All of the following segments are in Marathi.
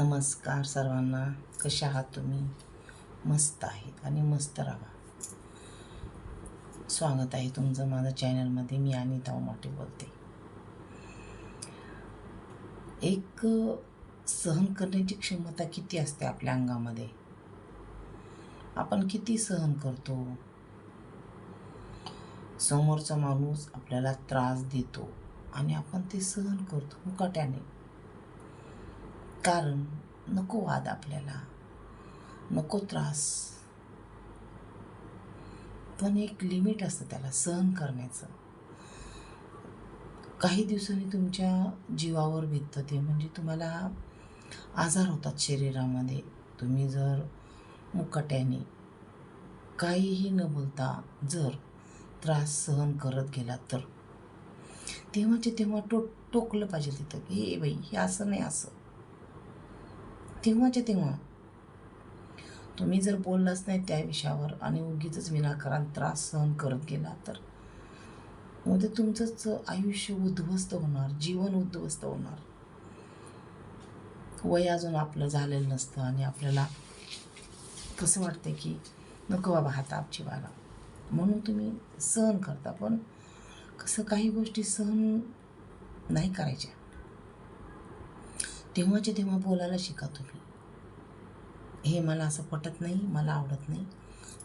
नमस्कार सर्वांना. कशा आहात तुम्ही? मस्त आहेत आणि मस्त राहा. स्वागत आहे तुमचं माझ्या चॅनलमध्ये. मी अनिता उमाटे बोलते. एक सहन करण्याची क्षमता किती असते आपल्या अंगामध्ये? आपण किती सहन करतो? समोरचा माणूस आपल्याला त्रास देतो आणि आपण ते सहन करतो मुकाट्याने. कारण नको वाद आपल्याला. नको त्रास. पण एक लिमिट असतं त्याला सहन करण्याचं. काही दिवसांनी तुमच्या जीवावर भित्तं ते. म्हणजे तुम्हाला आजार होतात शरीरामध्ये. तुम्ही जर मुकाट्याने काहीही न बोलता जर त्रास सहन करत गेला तर. तेव्हाचे तेव्हा टो टोकलं पाहिजे तिथं की हे बाई हे असं नाही असं. तेव्हाच्या तेव्हा. तुम्ही जर बोललंच नाही त्या विषयावर आणि उगीच विनाकारण त्रास सहन करत गेला तर? उद्या तुमचंच आयुष्य उद्ध्वस्त होणार जीवन उद्ध्वस्त होणार. वय अजून आपलं झालेलं नसतं आणि आपल्याला कसं वाटतं की नको बाबा हा ताप जीवाला म्हणून तुम्ही सहन करता पण कसं काही गोष्टी सहन नाही करायच्या. तेव्हाचे तेव्हा बोलायला शिका तुम्ही हे मला असं पटत नाही मला आवडत नाही.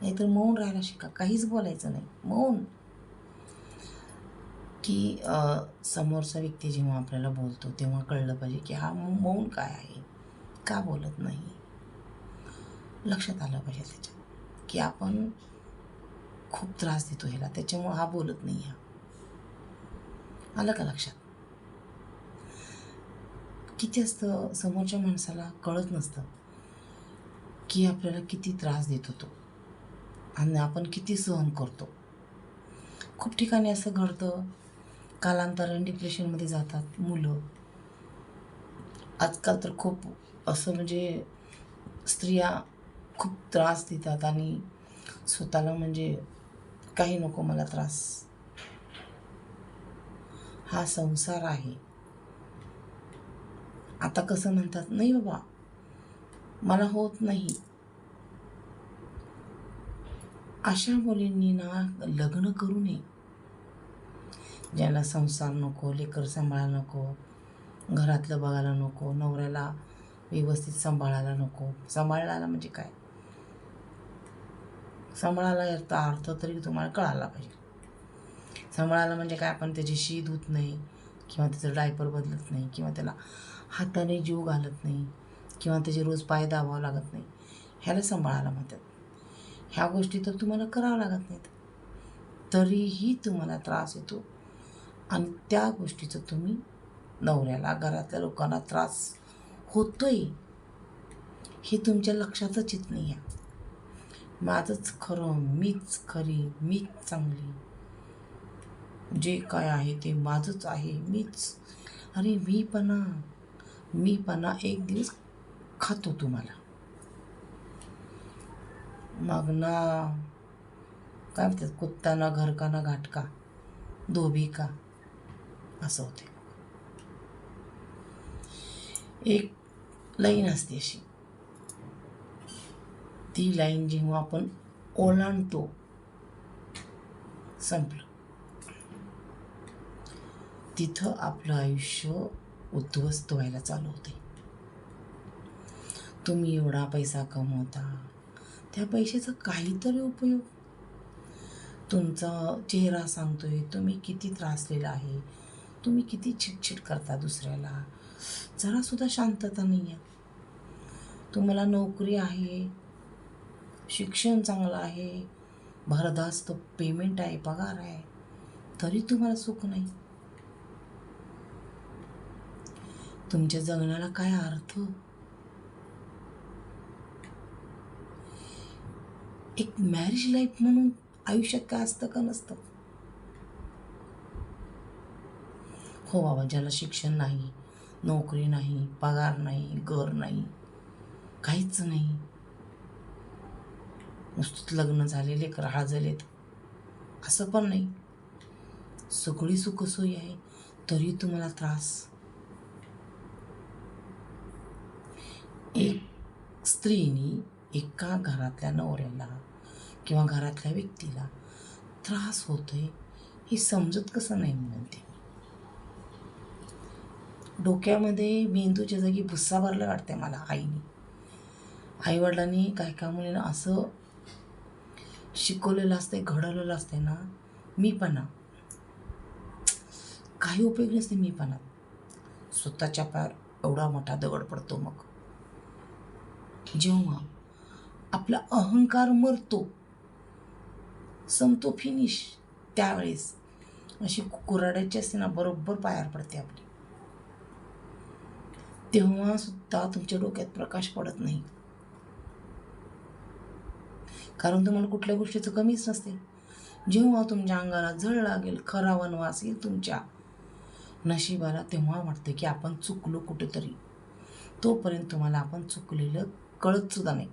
नाहीतर मौन राहायला शिका काहीच बोलायचं नाही. मौन. की समोरचा व्यक्ती जेव्हा आपल्याला बोलतो तेव्हा कळलं पाहिजे की हा मौन काय आहे? का बोलत नाही? लक्षात आलं पाहिजे त्याच्यात. की आपण खूप त्रास देतो ह्याला त्याच्यामुळं हा बोलत नाही हा. आलं का लक्षात? किती असतं समोरच्या माणसाला कळत नसतं की आपल्याला किती त्रास देत होतो. आणि आपण किती सहन करतो. खूप ठिकाणी असं घडतं कालांतराने डिप्रेशनमध्ये जातात मुलं. आजकाल तर खूप असं म्हणजे स्त्रिया खूप त्रास देतात आणि स्वतःला म्हणजे काही नको मला त्रास. हा संसार आहे. आता कसं म्हणतात नाही बाबा मला होत नाही. अशा मुलींनी ना लग्न करू नये. ज्यांना संसार नको लेकर सांभाळायला नको घरातलं बघायला नको नवऱ्याला व्यवस्थित सांभाळायला नको. सांभाळायला म्हणजे काय? सांभाळायला याचा अर्थ तरी तुम्हाला कळायला पाहिजे. सांभाळायला म्हणजे काय? आपण त्याची शी धुत नाही किंवा त्याचं डायपर बदलत नाही किंवा त्याला हाताने जीव घालत नाही किंवा त्याचे रोज पाय दाबावं लागत नाही. ह्याला सांभाळायला म्हणतात. ह्या गोष्टी तर तुम्हाला करावं लागत नाहीत. तरीही तुम्हाला त्रास येतो आणि त्या गोष्टीचं तुम्ही नवऱ्याला घरातल्या लोकांना त्रास होतोय हे तुमच्या लक्षातच येत नाही आहे. माझंच खरं मीच खरी मीच चांगली. जे काय आहे ते माझंच आहे मीच. अरे मीपणा मीपणा एक दिवस खातो तुम्हाला. मग ना काय म्हणतात कुत्ता ना घर का ना घाटका धोबी का? असं होते. एक लाईन असते अशी. ती लाईन जेव्हा आपण ओलांडतो संपलं. तिथं आपलं आयुष्य उद्ध्वस्त व्हायला चालू होते. तुम्ही एवढा पैसा कमवता त्या पैशाचा काहीतरी उपयोग. तुमचा चेहरा सांगतोय तुम्ही किती त्रासलेला आहे तुम्ही किती चिटचिट करता दुसऱ्याला. जरासुद्धा शांतता नाही आहे तुम्हाला नोकरी आहे शिक्षण चांगलं आहे भरदास्त पेमेंट आहे पगार आहे तरी तुम्हाला सुख नाही. तुमच्या जगण्याला काय अर्थ? एक मॅरेज लाईफ म्हणून आयुष्यात काय असतं का नसतं? हो बाबा ज्याला शिक्षण नाही नोकरी नाही पगार नाही घर नाही काहीच नाही. नुसतं लग्न झालेले लेकर झालेत असं पण नाही. सगळी सुखसोयी आहे तरी तुम्हाला त्रास. एक स्त्रीनी एका घरातल्या नवऱ्याला किंवा घरातल्या व्यक्तीला त्रास होतो आहे हे समजत कसं नाही म्हणते डोक्यामध्ये मेंदूच्या जागी भुस्सा भरला वाटते मला आईने. आईवडिलांनी काय काय मुलींना असं शिकवलेलं असते घडवलेलं असते ना मीपणा काही उपयोग नसते मीपणा स्वतःच्या पायावर एवढा मोठा दगड पडतो मग. जेव्हा आपला अहंकार मरतो संपतो फिनिश त्यावेळेस अशी कुराड्याची असते ना बरोबर पायावर पडते आपली. तेव्हा सुद्धा तुमच्या डोक्यात प्रकाश पडत नाही. कारण तुम्हाला कुठल्या गोष्टीचं कमीच नसते. जेव्हा तुमच्या अंगाला झळ लागेल खरा वनवास येईल तुमच्या नशिबाला तेव्हा वाटतं की आपण चुकलो कुठेतरी. तोपर्यंत तुम्हाला आपण चुकलेलं कळत सुद्धा नाही.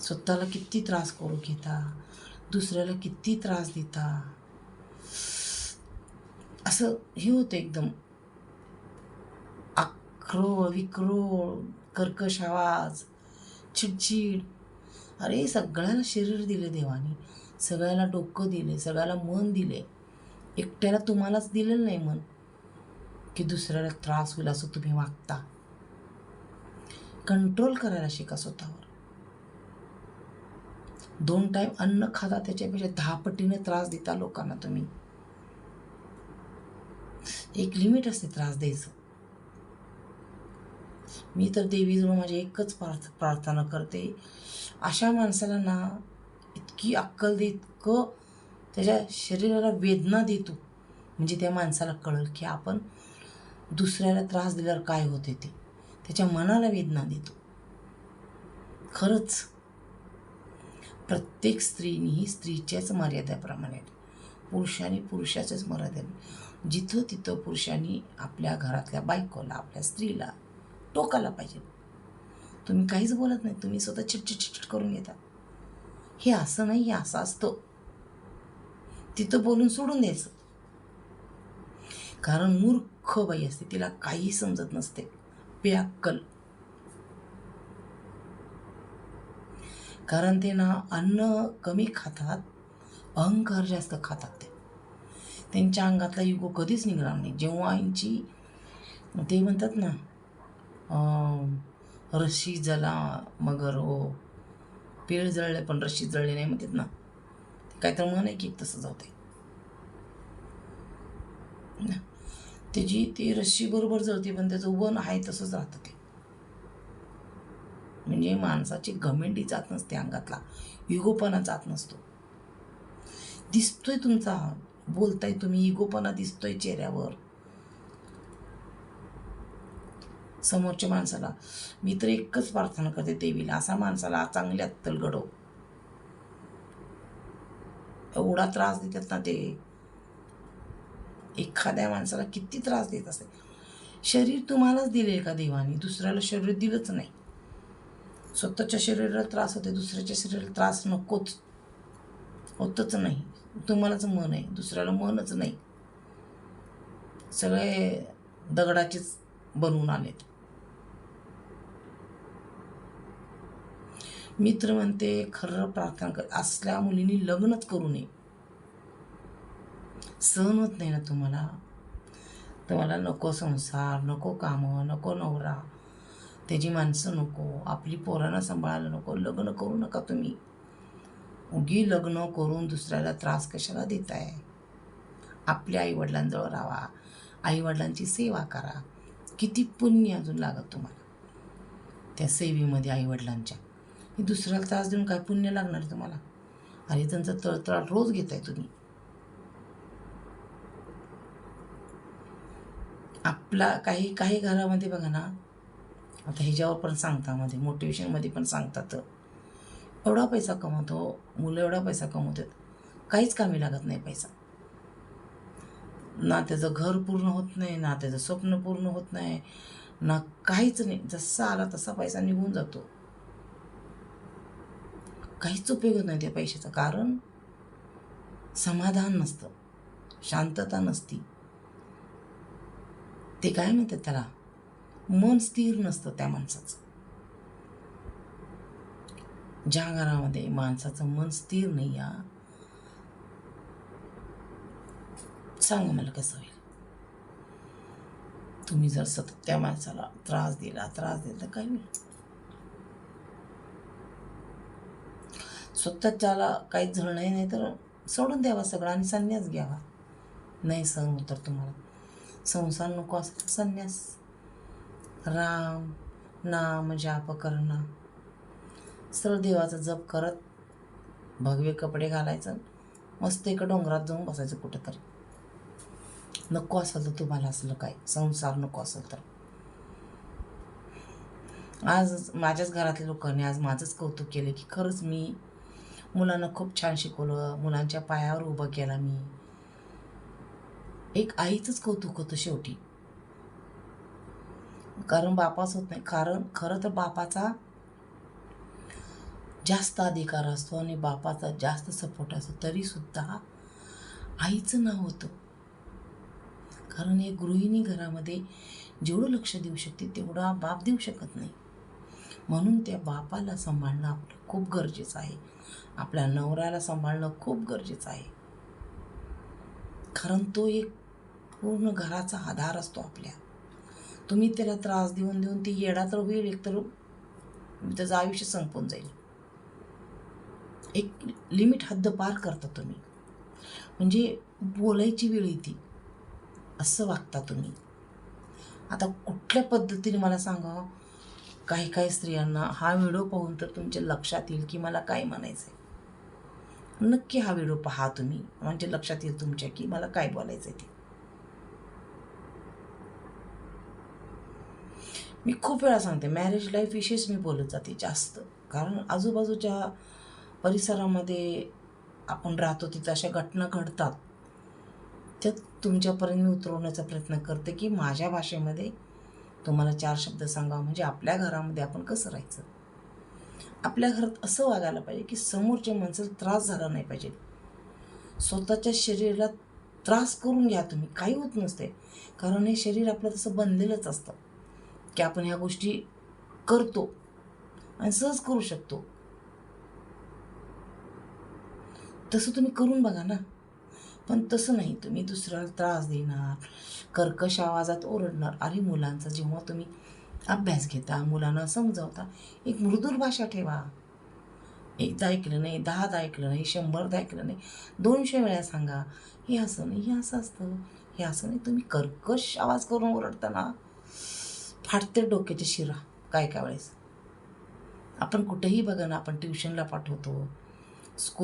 स्वतःला किती त्रास करू घेता दुसऱ्याला किती त्रास देता. असं हे होतं एकदम. आक्रोळ विक्रोळ कर्कश आवाज चिडचिड. अरे सगळ्याला शरीर दिले देवाने. सगळ्याला डोकं दिले सगळ्याला मन दिले. एकट्याला तुम्हालाच दिलेलं नाही मन. की दुसऱ्याला त्रास होईल असं तुम्ही वागता. कंट्रोल करायला शिका स्वतःवर. दोन टाईम अन्न खाता त्याच्यापेक्षा दहा पटीने त्रास देता लोकांना तुम्ही. एक लिमिट असते त्रास द्यायचं. मी तर देवीजवळ माझी एकच प्रार्थ प्रार्थना करते. अशा माणसाला ना इतकी अक्कल दे इतकं त्याच्या शरीराला वेदना देतो म्हणजे त्या माणसाला कळल की आपण दुसऱ्याला त्रास दिल्यावर काय होते ते. त्याच्या मनाला वेदना देतो. खरंच. प्रत्येक स्त्रीनी स्त्रीच्याच मर्यादेप्रमाणे पुरुषाने पुरुषाच्याच मर्यादे जिथं तिथं पुरुषांनी आपल्या घरातल्या बायकोला आपल्या स्त्रीला टोकाला पाहिजे. तुम्ही काहीच बोलत नाही. तुम्ही स्वतः चिटचिट चिटचिट करून घेता. हे असं नाही हे असं असतं. तिथं बोलून सोडून द्यायचं. कारण मूर्ख बाई असते. तिला काही समजत नसते. बेअक्कल कारण ते ना अन्न कमी खातात अहंकार जास्त खातात ते. त्यांच्या अंगातला युगो कधीच निघणार नाही. जेव्हा यांची ते म्हणतात ना रशी जला मगर हो. पेळ जळले पण रशी जळली नाही म्हणतात ना. ते काय म्हण आहे की तसं जाऊ ते ना. त्याची ती रस्सी बरोबर जळते पण त्याचं वन आहे तसंच राहतं ते. म्हणजे माणसाची घमेंडी जात नसते अंगातला. इगोपणा जात नसतो. दिसतोय तुमचा. बोलताय तुम्ही इगोपणा दिसतोय चेहऱ्यावर. समोरच्या माणसाला. मी तर एकच प्रार्थना करते देवीला असा माणसाला चांगल्यात अत्तल एवढा त्रास देतात ना ते. एखाद्या माणसाला किती त्रास देत असेल. शरीर तुम्हालाच दिले का देवाने दुसऱ्याला शरीर दिलंच नाही. स्वतःच्या शरीराला त्रास होते दुसऱ्याच्या शरीराला त्रास नकोच. होतच नाही. तुम्हालाच मन आहे दुसऱ्याला मनच नाही. सगळे दगडाचेच बनवून आलेत. मित्र म्हणते खरं प्रार्थना कर असल्या मुलींनी लग्नच करू नये. सहन होत नाही ना तुम्हाला. तुम्हाला नको संसार नको कामं नको नवरा. त्याची माणसं नको आपली पोरांना सांभाळायला नको लग्न करू नका तुम्ही. उगी लग्न करून दुसऱ्याला त्रास कशाला देताय? आपल्या आईवडिलांजवळ राहा. आईवडिलांची सेवा करा. किती पुण्य अजून लागत तुम्हाला. त्या सेवेमध्ये आईवडिलांच्या. दुसऱ्याला त्रास देऊन काय पुण्य लागणार आहे तुम्हाला? अरे त्यांचा तळतळाट रोज घेताय तुम्ही. आपला काही काही घरामध्ये बघा ना आता ह्याच्यावर पण सांगता मध्ये मोटिवेशनमध्ये पण सांगतात. एवढा पैसा कमवतो मुलं एवढा पैसा कमवतात काहीच कामी लागत नाही पैसा. ना त्याचं घर पूर्ण होत नाही ना त्याचं स्वप्न पूर्ण होत नाही ना काहीच नाही. जसा आला तसा पैसा निघून जातो. काहीच उपयोग होत नाही त्या पैशाचा कारण समाधान नसतं शांतता नसती. ते काय म्हणतात त्याला? मन स्थिर नसतं त्या माणसाचं. ज्या घरामध्ये माणसाचं मन स्थिर नाही या. सांगा मला कसं होईल? तुम्ही जर सतत त्या माणसाला त्रास दिला त्रास दिला तर काय होईल? स्वतः त्याला काहीच झालं नाही तर सोडून द्यावा सगळं आणि संन्यास घ्यावा. नाही सहन तर तुम्हाला. संसार नको असं. संन्यास. राम नाम जाप करणं. सरळ देवाचा जप करत भगवे कपडे घालायचं. मस्त एका डोंगरात जाऊन बसायचं कुठं तरी नको असेल तर तुम्हाला असलं काय संसार नको असेल तर. आज माझ्याच घरातल्या लोकांनी आज माझंच कौतुक केलं की खरंच मी मुलांना खूप छान शिकवलं. मुलांच्या पायावर उभं केला मी. एक आईचंच कौतुक होतं शेवटी. कारण बापाच होत नाही. कारण खरं तर बापाचा जास्त अधिकार असतो आणि बापाचा जास्त सपोर्ट असतो. तरीसुद्धा आईचं नाव होतं. कारण हे गृहिणी घरामध्ये जेवढं लक्ष देऊ शकते तेवढा बाप देऊ शकत नाही. म्हणून त्या बापाला सांभाळणं आपलं खूप गरजेचं आहे. आपल्या नवऱ्याला सांभाळणं खूप गरजेचं आहे. कारण तो एक पूर्ण घराचा आधार असतो आपल्या. तुम्ही त्याला त्रास देऊन देऊन ती येडा तर होईल एक तर त्याचं आयुष्य संपून जाईल. एक लिमिट हद्द पार करता तुम्ही. म्हणजे बोलायची वेळ येते असं वागता तुम्ही. आता कुठल्या पद्धतीने मला सांगा काही काही स्त्रियांना हा व्हिडिओ पाहून तर तुमच्या लक्षात येईल की मला काय म्हणायचं आहे नक्की हा व्हिडिओ पहा तुम्ही म्हणजे लक्षात येईल तुमच्या की मला काय बोलायचं आहे ते. मी खूप वेळा सांगते मॅरेज लाईफविषयीच मी बोलत जाते जास्त. कारण आजूबाजूच्या परिसरामध्ये आपण राहतो तिथं अशा घटना घडतात. त्यात तुमच्यापर्यंत मी उतरवण्याचा प्रयत्न करते की माझ्या भाषेमध्ये तुम्हाला चार शब्द सांगा. म्हणजे आपल्या घरामध्ये आपण कसं राहायचं? आपल्या घरात असं वागायला पाहिजे की समोरच्या माणसाला त्रास झाला नाही पाहिजे. स्वतःच्या शरीराला त्रास करून घ्या तुम्ही. काही होत नसते कारण हे शरीर आपलं तसं बनलेलंच असतं. की आपण ह्या गोष्टी करतो आणि सहज करू शकतो. तसं तुम्ही करून बघा ना. पण तसं नाही तुम्ही दुसऱ्याला त्रास देणार कर्कश आवाजात ओरडणार. अरे मुलांचा जेव्हा तुम्ही अभ्यास घेता मुलांना समजावता एक मृदूर भाषा ठेवा. एकदा ऐकलं नाही दहादा ऐकलं नाही शंभरदा ऐकलं नाही दोनशे वेळा सांगा हे असं नाही हे असं असतं. हे असं नाही तुम्ही कर्कश आवाज करून ओरडताना फाटते डोक्याच्या शिरा काय काय वेळेस. आपण कुठेही बघा ना आपण ट्युशनला पाठवतो. स्कूल